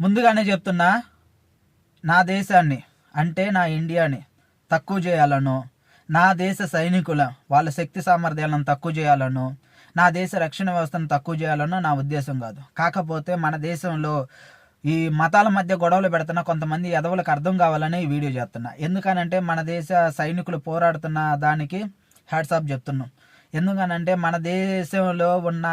ముందుగానే చెప్తున్నా నా దేశాన్ని అంటే నా ఇండియాని తక్కువ చేయాలను నా దేశ సైనికుల వాళ్ళ శక్తి సామర్థ్యాలను తక్కువ చేయాలను నా దేశ రక్షణ వ్యవస్థను తక్కువ చేయాలనో నా ఉద్దేశం కాదు. కాకపోతే మన దేశంలో ఈ మతాల మధ్య గొడవలు పెడుతున్న కొంతమంది ఎదవులకు అర్థం కావాలని ఈ వీడియో చేస్తున్నా. ఎందుకనంటే మన దేశ సైనికులు పోరాడుతున్న దానికి హ్యాట్సాప్ చెప్తున్నాం. ఎందుకనంటే మన దేశంలో ఉన్న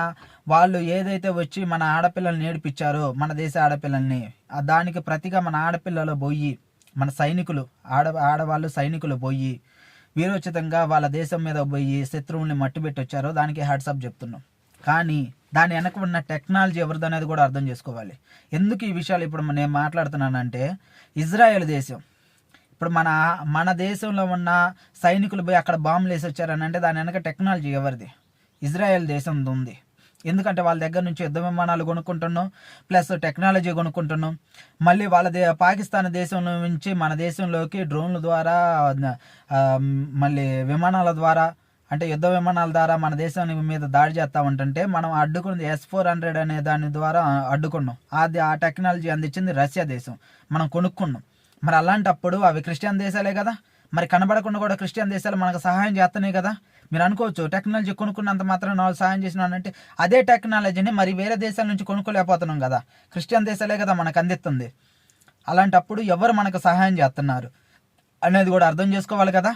వాళ్ళు ఏదైతే వచ్చి మన ఆడపిల్లల్ని నేర్పించారో మన దేశ ఆడపిల్లల్ని దానికి ప్రతిగా మన ఆడపిల్లలు పోయి మన సైనికులు ఆడ ఆడవాళ్ళు సైనికులు పోయి వీరోచితంగా వాళ్ళ దేశం మీద పోయి శత్రువుల్ని మట్టుబెట్టి వచ్చారో దానికి హ్యాట్సాప్ చెప్తున్నాం. కానీ దాని వెనక ఉన్న టెక్నాలజీ ఎవరిదనేది కూడా అర్థం చేసుకోవాలి. ఎందుకు ఈ విషయాలు ఇప్పుడు నేను మాట్లాడుతున్నానంటే ఇజ్రాయెల్ దేశం ఇప్పుడు మన మన దేశంలో ఉన్న సైనికులు పోయి అక్కడ బాంబులు వేసి వచ్చారని అంటే దాని వెనక టెక్నాలజీ ఎవరిది? ఇజ్రాయెల్ దేశం ఉంది. ఎందుకంటే వాళ్ళ దగ్గర నుంచి యుద్ధ విమానాలు కొనుక్కుంటున్నాం ప్లస్ టెక్నాలజీ కొనుక్కుంటున్నాం. మళ్ళీ వాళ్ళ దే పాకిస్తాన్ దేశం నుంచి మన దేశంలోకి డ్రోన్ల ద్వారా మళ్ళీ విమానాల ద్వారా అంటే యుద్ధ విమానాల ద్వారా మన దేశం మీద దాడి చేస్తా ఉంటుంటే మనం అడ్డుకున్నది ఎస్ ఫోర్ హండ్రెడ్ అనే దాని ద్వారా అడ్డుకున్నాం. అది ఆ టెక్నాలజీ అందించింది రష్యా దేశం. మనం కొనుక్కున్నాం. మరి అలాంటప్పుడు అవి క్రిస్టియన్ దేశాలే కదా? మరి కనబడకుండా కూడా క్రిస్టియన్ దేశాలు మనకు సహాయం చేస్తున్నాయి కదా? మీరు అనుకోవచ్చు టెక్నాలజీ కొనుక్కున్నంత మాత్రం వాళ్ళు సహాయం చేసినానంటే అదే టెక్నాలజీని మరి వేరే దేశాల నుంచి కొనుక్కోలేకపోతున్నాం కదా? క్రిస్టియన్ దేశాలే కదా మనకు అందిస్తుంది. అలాంటప్పుడు ఎవరు మనకు సహాయం చేస్తున్నారు? అనేది కూడా అర్థం చేసుకోవాలి కదా?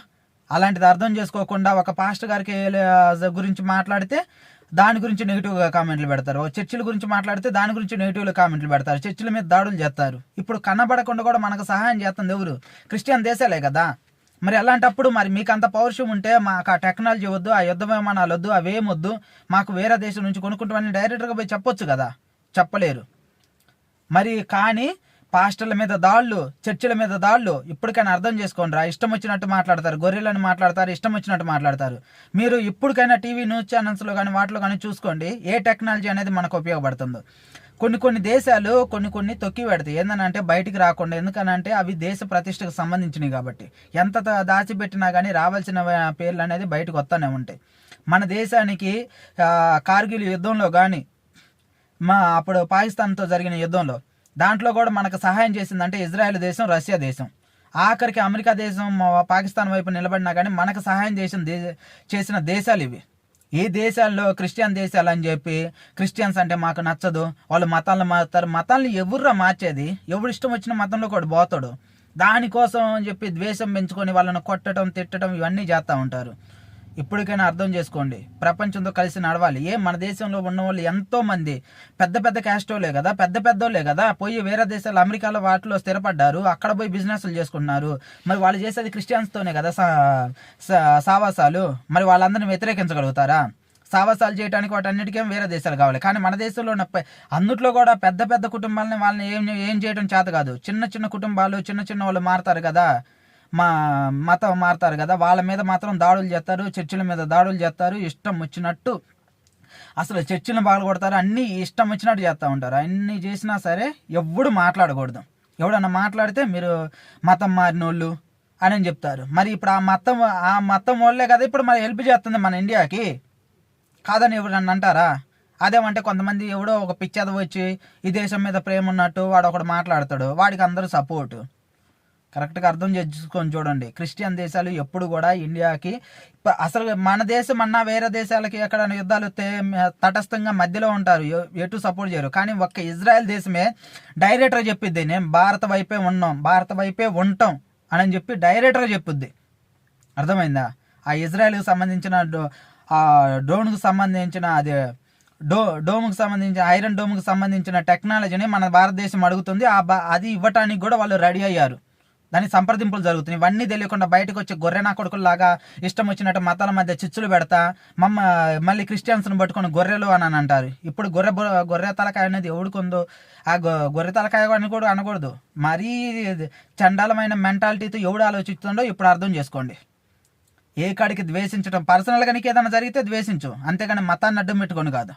అలాంటిది అర్థం చేసుకోకుండా ఒక పాస్టర్ గారికి గురించి మాట్లాడితే దాని గురించి నెగిటివ్గా కామెంట్లు పెడతారు. చర్చిల గురించి మాట్లాడితే దాని గురించి నెగిటివ్గా కామెంట్లు పెడతారు. చర్చిల మీద దాడులు చేస్తారు. ఇప్పుడు కనబడకుండా కూడా మనకు సహాయం చేస్తుంది ఎవరు? క్రిస్టియన్ దేశాలే కదా. మరి అలాంటప్పుడు మరి మీకు అంత పౌరుషం ఉంటే మాకు ఆ టెక్నాలజీ వద్దు ఆ యుద్ధ విమానాలు వద్దు అవేం వద్దు. మాకు వేరే దేశం నుంచి కొనుక్కుంటామని డైరెక్ట్గా పోయి చెప్పొచ్చు కదా. చెప్పలేరు. మరి కానీ పాస్టర్ల మీద దాళ్ళు చర్చిల మీద దాళ్ళు ఇప్పటికైనా అర్థం చేసుకోండి రా ఇష్టం వచ్చినట్టు మాట్లాడతారు గొర్రెలను మాట్లాడతారు ఇష్టం వచ్చినట్టు మాట్లాడతారు. మీరు ఇప్పటికైనా టీవీ న్యూస్ ఛానల్స్లో కానీ వాటిలో కానీ చూసుకోండి ఏ టెక్నాలజీ అనేది మనకు ఉపయోగపడుతుందో. కొన్ని కొన్ని దేశాలు కొన్ని కొన్ని తొక్కి పెడతాయి. ఏంటంటే బయటికి రాకుండా ఎందుకనంటే అవి దేశ ప్రతిష్టకు సంబంధించినవి కాబట్టి. ఎంత దాచిపెట్టినా కానీ రావాల్సిన పేర్లు అనేది బయటకు వస్తూనే ఉంటాయి. మన దేశానికి కార్గిల్ యుద్ధంలో కానీ మా అప్పుడు పాకిస్తాన్తో జరిగిన యుద్ధంలో దాంట్లో కూడా మనకు సహాయం చేసిందంటే ఇజ్రాయెల్ దేశం రష్యా దేశం. ఆఖరికి అమెరికా దేశం పాకిస్తాన్ వైపు నిలబడినా కానీ మనకు సహాయం చేసిన దేశ చేసిన దేశాలు ఇవి. ఈ దేశాల్లో క్రిస్టియన్ దేశాలు అని చెప్పి క్రిస్టియన్స్ అంటే మాకు నచ్చదు. వాళ్ళు మతాలను మారుతారు. మతాలను ఎవర్రా మార్చేది? ఎవడు ఇష్టం వచ్చిన మతంలో కూడా పోతాడు. దానికోసం అని చెప్పి ద్వేషం పెంచుకొని వాళ్ళని కొట్టడం తిట్టడం ఇవన్నీ చేస్తూ ఉంటారు. ఇప్పటికైనా అర్థం చేసుకోండి. ప్రపంచంతో కలిసి నడవాలి. ఏ మన దేశంలో ఉన్న వాళ్ళు ఎంతో మంది పెద్ద పెద్ద క్యాస్టోలే కదా పెద్ద పెద్దోళ్ళే కదా. పోయి వేరే దేశాలు అమెరికాలో వాటిలో స్థిరపడ్డారు. అక్కడ పోయి బిజినెస్లు చేసుకున్నారు మరి వాళ్ళు చేసేది క్రిస్టియన్స్తోనే కదా సా- సా- సావాసాలు. మరి వాళ్ళందరిని వ్యతిరేకించగలుగుతారా? సావాసాలు చేయడానికి వాటన్నిటికీ వేరే దేశాలు కావాలి. కానీ మన దేశంలో ఉన్న అందుట్లో కూడా పెద్ద పెద్ద కుటుంబాలని వాళ్ళని ఏం ఏం చేయడం చేత కాదు. చిన్న చిన్న కుటుంబాలు చిన్న చిన్న వాళ్ళు మారుతారు కదా. మా మతం మారుతారు కదా వాళ్ళ మీద మాత్రం దాడులు చేస్తారు చర్చిల మీద దాడులు చేస్తారు ఇష్టం వచ్చినట్టు అసలు చర్చిలను బాగా కొడతారు అన్నీ ఇష్టం వచ్చినట్టు చేస్తూ ఉంటారు. అన్నీ చేసినా సరే ఎవడు మాట్లాడకూడదు. ఎవడన్నా మాట్లాడితే మీరు మతం మారినోళ్ళు అని అని చెప్తారు. మరి ఇప్పుడు ఆ మతం ఆ మతం వాళ్ళే కదా ఇప్పుడు మరి హెల్ప్ చేస్తుంది మన ఇండియాకి? కాదని ఎవరన్నా అంటారా? అదేమంటే కొంతమంది ఎవడో ఒక పిచ్చేద వచ్చి ఈ దేశం మీద ప్రేమ ఉన్నట్టు వాడు ఒకడు మాట్లాడతాడు వాడికి అందరూ సపోర్టు కరెక్ట్గా అర్థం చేసుకొని చూడండి. క్రిస్టియన్ దేశాలు ఎప్పుడు కూడా ఇండియాకి అసలు మన దేశం అన్నా వేరే దేశాలకి ఎక్కడ యుద్ధాలు తటస్థంగా మధ్యలో ఉంటారు. ఎటు సపోర్ట్ చేయరు. కానీ ఒక్క ఇజ్రాయెల్ దేశమే డైరెక్ట్గా చెప్పిద్ది నేను భారత వైపే ఉన్నాం భారత వైపే ఉంటాం అని చెప్పి డైరెక్ట్గా చెప్పుద్ది. అర్థమైందా? ఆ ఇజ్రాయెల్కి సంబంధించిన డో- ఆ డ్రోన్కు సంబంధించిన అది డో డోమ్కి సంబంధించిన ఐరన్ డోమ్కి సంబంధించిన టెక్నాలజీని మన భారతదేశం అడుగుతుంది. ఆ అది ఇవ్వటానికి కూడా వాళ్ళు రెడీ అయ్యారు. దాని సంప్రదింపులు జరుగుతున్నాయి. ఇవన్నీ తెలియకుండా బయటకు వచ్చి గొర్రె నా కొడుకుల్లాగా ఇష్టం వచ్చినట్టు మతాల మధ్య చిచ్చులు పెడతా మమ్మ మళ్ళీ క్రిస్టియన్స్ని పట్టుకొని గొర్రెలు అని అని అంటారు. ఇప్పుడు గొర్రె బొ- గొర్రె తలకాయ అనేది ఎవడుకుందో ఆ గొర్రె తలకాయ అని కూడా అనకూడదు. మరీ చండాలమైన మెంటాలిటీతో ఎవడు ఆలోచిస్తుండో ఇప్పుడు అర్థం చేసుకోండి. ఏ కాడికి ద్వేషించడం పర్సనల్గా నీకు ఏదైనా జరిగితే ద్వేషించు. అంతేగాని మతాన్ని అడ్డం పెట్టుకొని కాదు.